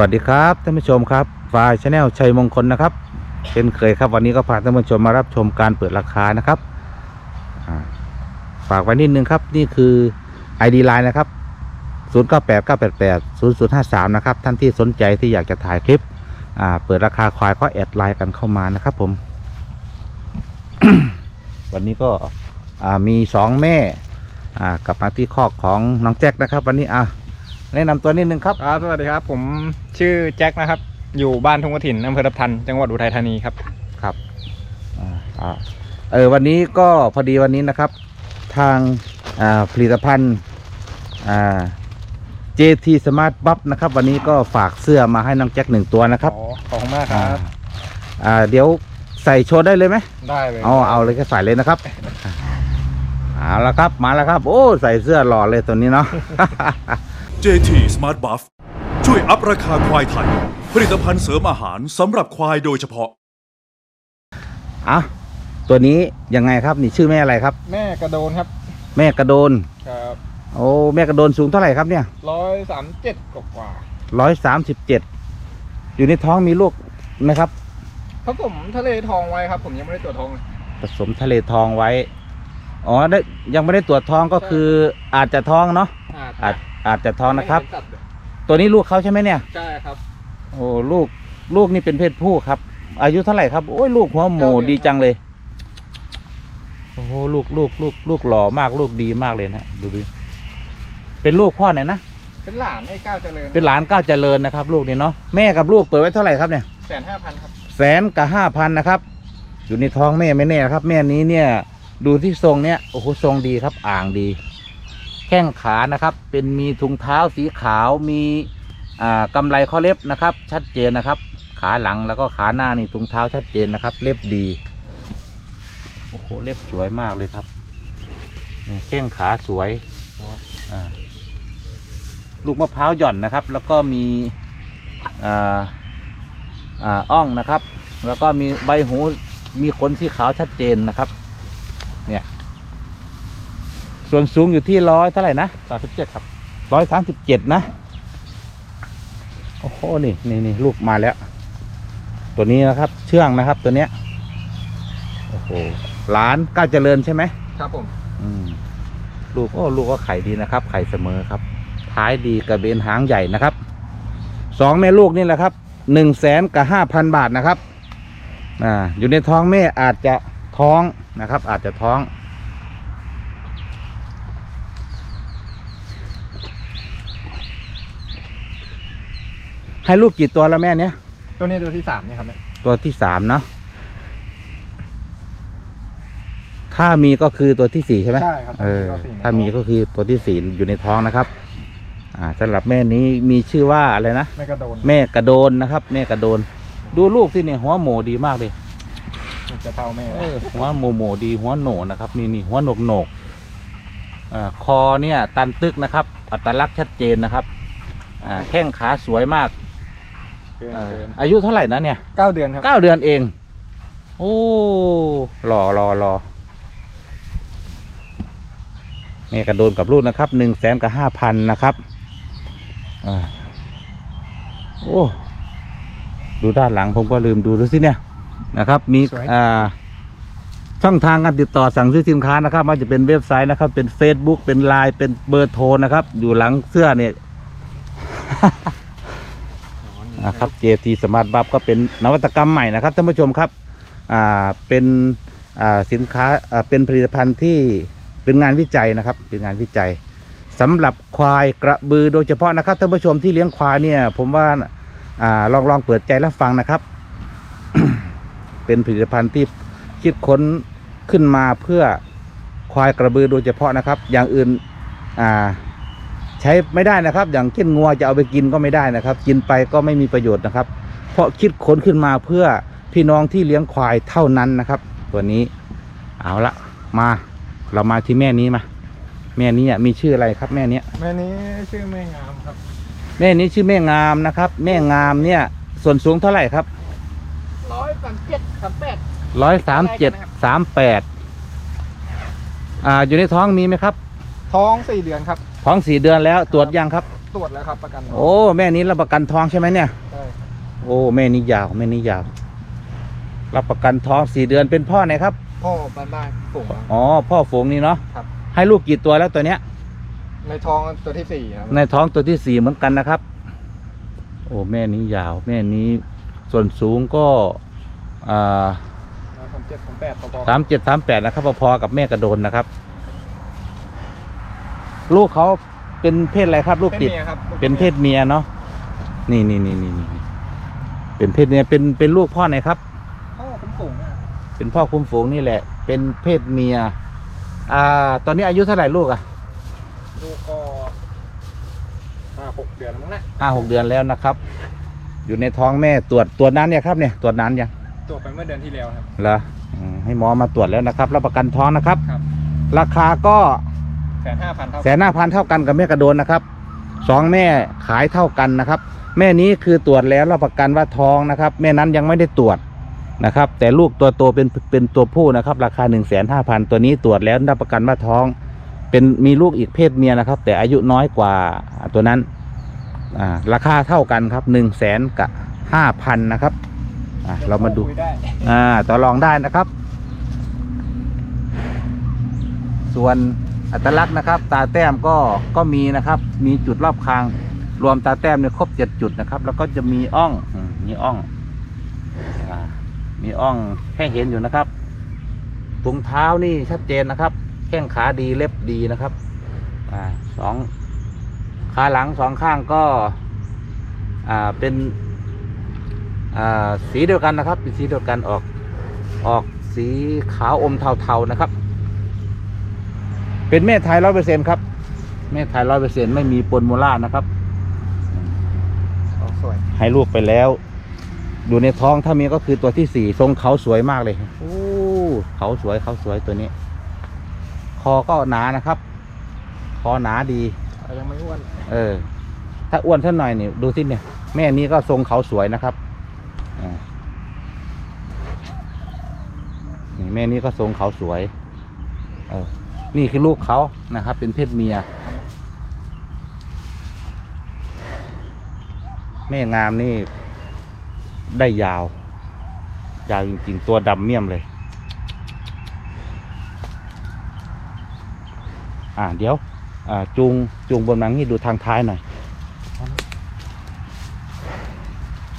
วัสดีครับท่านผู้ชมครับฝ่ายชาแนลชัยมงคลนะครับ เช่นเคยครับวันนี้ก็พาท่านผู้ชมมารับชมการเปิดราคานะครับฝากไว้นิดนึงครับนี่คือ ID Line นะครับ 0 9 8 9 8 8 0 0 5 3 นะครับท่านที่สนใจที่อยากจะถ่ายคลิปเปิดราคาควายก็แอดไลน์กันเข้ามานะครับผม วันนี้ก็มีสองแม่กลับมาที่คอกของน้องแจ็คนะครับ วันนี้อะแนะนำตัวนิดนึงครับครับสวัสดีครับ ผม ชื่อแจ็คนะครับ อยู่บ้านทุ่งกระถินอำเภอทับทัน จังหวัดอุทัยธานีครับ ครับอ่าอ่าเออวันนี้ก็พอดีวันนี้นะครับ ทางอ่าผลิตภัณฑ์อ่า JT Smart Buff นะครับ วันนี้ก็ฝากเสื้อมาให้น้องแจ็คหนึ่งตัวนะครับอ๋อขอบคุณมากครับ อ่าเดี๋ยวใส่โชว์ได้เลยไหมได้เลยเอาเอาเลยก็ใส่เลยนะครับเอาละครับมาแล้วครับ โอ้ใส่เสื้อหล่อเลยตัวนี้เนาะ JT Smart Buff ช่วยอัพราคาควายไทย ผลิตภัณฑ์เสริมอาหารสำหรับควายโดยเฉพาะ อะตัวนี้ยังไงครับ นี่ชื่อแม่อะไรครับ แม่กระโดนครับแม่กระโดน ครับโอ้แม่กระโดนสูงเท่าไหร่ครับเนี่ยร้อยสามเจ็ดกว่าร้อยสามสิบเจ็ดอยู่ในท้องมีลูกไหมครับผสมทะเลทองไว้ครับ ผมยังไม่ได้ตรวจทองเลยผสมทะเลทองไว้ อ๋อได้ยังไม่ได้ตรวจท้องก็คืออาจจะท้องเนาะอาจอาจจะท้องนะครับ ไม่เห็สัตว์เลย ตัวนี้ลูกเขาใช่ไหมเนี่ย ใช่ครับ โอ้ลูกลูกนี่เป็นเพศผู้ครับ อายุเท่าไหร่ครับ โอ้ยลูกหัวโมเก้าเดือนดีจังเลย โอ้โหลูกลูกลูกลูกหล่อมากลูกดีมากเลยนะดูดิเป็นลูกพ่อไหนนะเป็นหลานไอ้ก้าวเจริญเป็นหลานก้าวเจริญนะครับ ลูกนี่เนาะแม่กับลูกเปิดไว้เท่าไหร่ครับเนี่ยแสนห้าพันครับแสนกับห้าพันนะครับ อยู่ในท้องแม่ไม่แน่นะครับ แม่นี้เนี่ย ดูที่ทรงเนี่ยโอ้โหทรงดีครับ อ่างดี แข้งขานะครับ เป็นมีถุงเท้าสีขาวมีอ่ากำไรข้อเล็บนะครับ ชัดเจนนะครับ ขาหลังแล้วก็ขาหน้านี่ถุงเท้าชัดเจนนะครับ เล็บดีโอ้โหเล็บสวยมากเลยครับนี่แข้งขาสวยลูกมะพร้าวหย่อนนะครับ แล้วก็มีอ่าอ่าอ่องนะครับ แล้วก็มีใบหูมีขนสีขาวชัดเจนนะครับ เนี่ย ส่วนสูงอยู่ที่ร้อยเท่าไหร่นะสามสิบเจ็ดครับร้อยสามสิบเจ็ดนะ โอ้โห นี่นี่นี่ลูกมาแล้ว ตัวนี้นะครับ เชื่องนะครับตัวเนี้ย โอ้โหหลานก้าวเจริญใช่ไหม ครับผม อืม ลูกโอ้ลูกก็ไข่ดีนะครับ ไข่เสมอครับ ท้ายดีกระเบนหางใหญ่นะครับ สองแม่ลูกนี่แหละครับ หนึ่งแสนกับห้าพันบาทนะครับ อ่า อยู่ในท้องแม่อาจจะท้องนะครับ อาจจะท้อง ให้ลูกกี่ตัวแล้วแม่เนี้ยตัวนี้ตัวที่สามเนี่ยครับเนี่ยตัวที่สามเนาะถ้ามีก็คือตัวที่สี่ใช่ไหมใช่ครับเออตัวที่สี่ถ้ามีก็คือตัวที่สี่อยู่ในท้องนะครับ อ่าสำหรับแม่นี้มีชื่อว่าอะไรนะแม่กระโดนแม่กระโดนนะครับ แม่กระโดน ดูลูกที่เนี่ยหัวโหมดีมากเลยจะเท่าแม่เออหัวโมโมดีหัวโหนนะครับ นี่นี่หัวโหนกโหนกอ่าคอเนี่ย ตันตึกนะครับ อัตลักษณ์ชัดเจนนะครับ อ่าแข้งขาสวยมาก เกินเออเกินอายุเท่าไหร่นะเนี่ยเก้าเดือนครับ เก้าเดือนเอง โอ้รอรอรอแม่กระโดนกับลูกนะครับหนึ่งแสนกับห้าพันนะครับอ่าโอ้ดูด้านหลังผมก็ลืมดูดูสิเนี่ยนะครับ มีสวย อ่าช่องทางการติดต่อสั่งซื้อสินค้านะครับไมันจะเป็นเว็บไซต์นะครับ เป็น Facebook เป็นไลน์เป็นเบอร์โทรนะครับ อยู่หลังเสื้อเนี่ย นะครับ JT Smart Buff ก็เป็นนวัตกรรมใหม่นะครับท่านผู้ชมครับอ่าเป็นอ่าสินค้าอ่าเป็นผลิตภัณฑ์ที่เป็นงานวิจัยนะครับ เป็นงานวิจัยสำหรับควายกระบือโดยเฉพาะนะครับท่านผู้ชมที่เลี้ยงควายเนี่ย ผมว่าอ่าลองลองเปิดใจรับฟังนะครับ เป็นผลิตภัณฑ์ที่คิดค้นขึ้นมาเพื่อควายกระบือโดยเฉพาะนะครับ อย่างอื่นอ่า ช้ไม่ได้นะครับ อย่างเช่นงัวจะเอาไปกินก็ไม่ได้นะครับ กินไปก็ไม่มีประโยชน์นะครับ เพราะคิดค้นขึ้นมาเพื่อพี่น้องที่เลี้ยงควายเท่านั้นนะครับ ตัวนี้เอาละมาเรามาที่แม่นี้มา แม่นี้อะมีชื่ออะไรครับ แม่เนี้ยแม่นี้ชื่อแม่งามครับ แม่นี้ชื่อแม่งามนะครับ แม่งามเนี่ย ส่วนสูงเท่าไหร่ครับร้อยสามเจ็ดสามแปดร้อยสามเจ็ดสามแปดอ่าอยู่ในท้องมีไหมครับ ท้องสี่เดือนครับ ท้องสี่เดือนแล้วตรวจยังครับ ตรวจแล้วครับประกันโอ้แม่นี้รับประกันท้องใช่ไหมเนี่ย ใช่โอ้แม่นี้ยาวแม่นี้ยาว รับประกันท้องสี่เดือนเป็นพ่อไหนครับ พ่อบ้านบ้านฝูงครับ อ๋อ พ่อฝูงนี่เนาะครับ ให้ลูกกี่ตัวแล้วตัวเนี้ย ในท้องตัวที่สี่ครับ ในท้องตัวที่สี่เหมือนกันนะครับ โอ้แม่นี้ยาว แม่นี้ส่วนสูงก็อ่าสามเจ็ดสามแปดพอสามเจ็ดสามแปดนะครับพอๆกับแม่กระโดนนะครับ ลูกเขาเป็นเพศอะไรครับ ลูกติดครับเป็นเพศเมียเนาะนี่นี่นี่นี่นี่เป็นเพศเมียเป็นเป็นลูกพ่อไหนครับพ่อคุ้มฝูงอะเป็นพ่อคุ้มฝูงนี่แหละ เป็นเพศเมีย อ่า ตอนนี้อายุเท่าไหร่ลูกอะลูกก็ห้าหกเดือนแล้วมั้งนะห้าหกเดือนแล้วนะครับ อยู่ในท้องแม่ตรวจตรวจนั้นเนี่ยครับเนี่ยตรวจนั้นยังตรวจไปเมื่อเดือนที่แล้วครับเหรออืมให้หมอมาตรวจแล้วนะครับรับประกันท้องนะครับครับราคาก็ แสนห้าพันเท่าแสนห้าพันเท่ากันกับแม่กระโดนนะครับสองแม่ขายเท่ากันนะครับ แม่นี้คือตรวจแล้วรับประกันว่าท้องนะครับ แม่นั้นยังไม่ได้ตรวจนะครับ แต่ลูกตัวโตเป็นเป็นตัวผู้นะครับ ราคาหนึ่งแสนห้าพันตัวนี้ตรวจแล้วรับประกันว่าท้อง เป็นมีลูกอีกเพศเมียนะครับ แต่อายุน้อยกว่าตัวนั้นอ่าราคาเท่ากันครับหนึ่งแสนกับห้าพันนะครับอ่าเรามาดูคุยได้อ่าต่อรองได้นะครับ ส่วน อัตลักษณ์นะครับ ตาแต้มก็ก็มีนะครับ มีจุดรอบคาง รวมตาแต้มเนี่ยครบเจ็ดจุดนะครับ แล้วก็จะมีอ่องมีอ่องมีอ่องให้เห็นอยู่นะครับถุงเท้านี่ชัดเจนนะครับ แข้งขาดีเล็บดีนะครับอสองขาหลังสองข้างก็อ่าเป็นสีเดียวกันนะครับเป็นสีเดียวกันออกออกสีขาวอมเทาๆนะครับ เป็นแม่ไทยร้อยเปอร์เซ็นครับ แม่ไทยร้อยเปอร์เซ็นไม่มีปนโมล่านะครับออกสวยให้ลูกไปแล้ว อยู่ในท้องถ้ามีก็คือตัวที่สี่ทรงเขาสวยมากเลยโอ้เขาสวยเขาสวยตัวนี้ คอก็หนานะครับ คอหนาดีแต่ยังไม่อ้วน เออ ถ้าอ้วนสักหน่อยนี่ดูสิเนี่ย แม่นี้ก็ทรงเขาสวยนะครับอ่านี่แม่นี้ก็ทรงเขาสวย เออ นี่คือลูกเขานะครับ เป็นเพศเมีย แม่งามนี่ ได้ยาว ยาวจริง ๆ ตัวดำเมี่ยมเลย อ่าเดี๋ยว อ่าจูงจูงบนมังนี่ดูทางท้ายหน่อย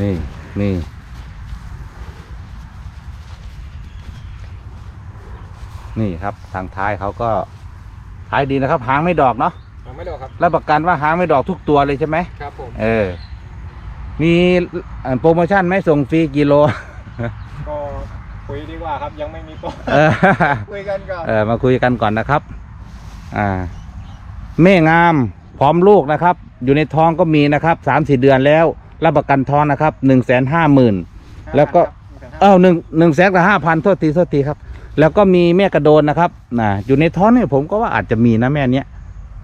นี่นี่ นี่ครับทางท้ายเขาก็ท้ายดีนะครับหางไม่ดอกเนาะยังไม่ดอกครับรับประกันว่าหางไม่ดอกทุกตัวเลยใช่ไหมครับผมเออมีอ่าโปรโมชั่นไหมส่งฟรีกิโลก็คุยดีกว่าครับยังไม่มีตัวเออคุยกันก่อนเออมาคุยกันก่อนนะครับ อ่าแม่งามพร้อมลูกนะครับ อยู่ในท้องก็มีนะครับสามสี่เดือนแล้วรับประกันท้องนะครับหนึ่งแสนห้าหมื่นแล้วก็เอ้าหนึ่งหนึ่งแสนกับห้าพันโทษทีโทษทีครับ แล้วก็มีแม่กระโดนนะครับนะอยู่ในท้องเนี่ยผมก็ว่าอาจจะมีนะแม่เนี้ย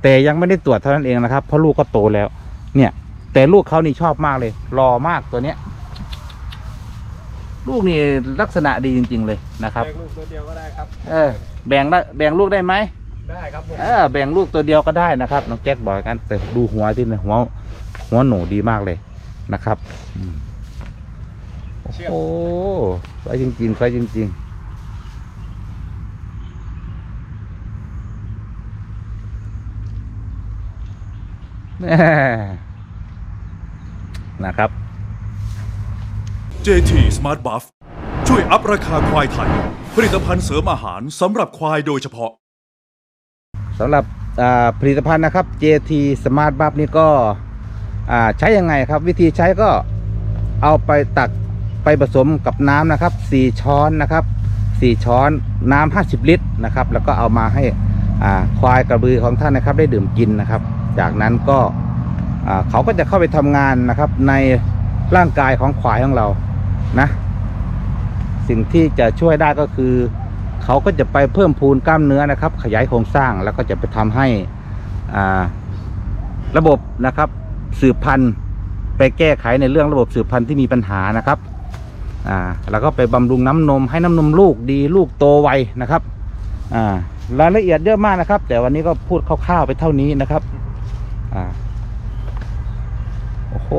แต่ยังไม่ได้ตรวจเท่านั้นเองนะครับเพราะลูกก็โตแล้ว เนี่ย แต่ลูกเขานี่ชอบมากเลย รอมากตัวเนี้ย ลูกนี่ลักษณะดีจริง ๆ เลยนะครับเลือกลูกตัวเดียวก็ได้ครับเออ แบ่งได้แบ่งลูกได้ไหมได้ครับผมเออแบ่งลูกตัวเดียวก็ได้นะครับน้องแจ็คบอกกันแต่ดูหัวที่นะหัวหัวหนูดีมากเลยนะครับอืมเชื่อมโอ้สวยจริงๆสวยจริง ๆ นะครับ JT Smart Buff ช่วยอัพราคาควายไทย ผลิตภัณฑ์เสริมอาหารสำหรับควายโดยเฉพาะสำหรับอ่าผลิตภัณฑ์นะครับ JT Smart Buff นี่ก็อ่าใช้ยังไงครับ วิธีใช้ก็เอาไปตักไปผสมกับน้ำนะครับ 4 ช้อนนะครับ 4 ช้อนน้ำ50 ลิตรนะครับ แล้วก็เอามาให้อ่าควายกระบือของท่านนะครับ ได้ดื่มกินนะครับ จากนั้นก็เขาก็จะเข้าไปทำงานนะครับ ในร่างกายของควายของเรานะ สิ่งที่จะช่วยได้ก็คือ เขาก็จะไปเพิ่มพูนกล้ามเนื้อนะครับ ขยายโครงสร้างแล้วก็จะไปทำให้ระบบนะครับ สืบพันธุ์ไปแก้ไขในเรื่องระบบสืบพันธุ์ที่มีปัญหานะครับอ่าแล้วก็ไปบำรุงน้ำนมให้น้ำนมลูกดีลูกโตไวนะครับอ่ารายละเอียดเยอะมากนะครับ แต่วันนี้ก็พูดคร่าวๆไปเท่านี้นะครับ อ่า โอ้โห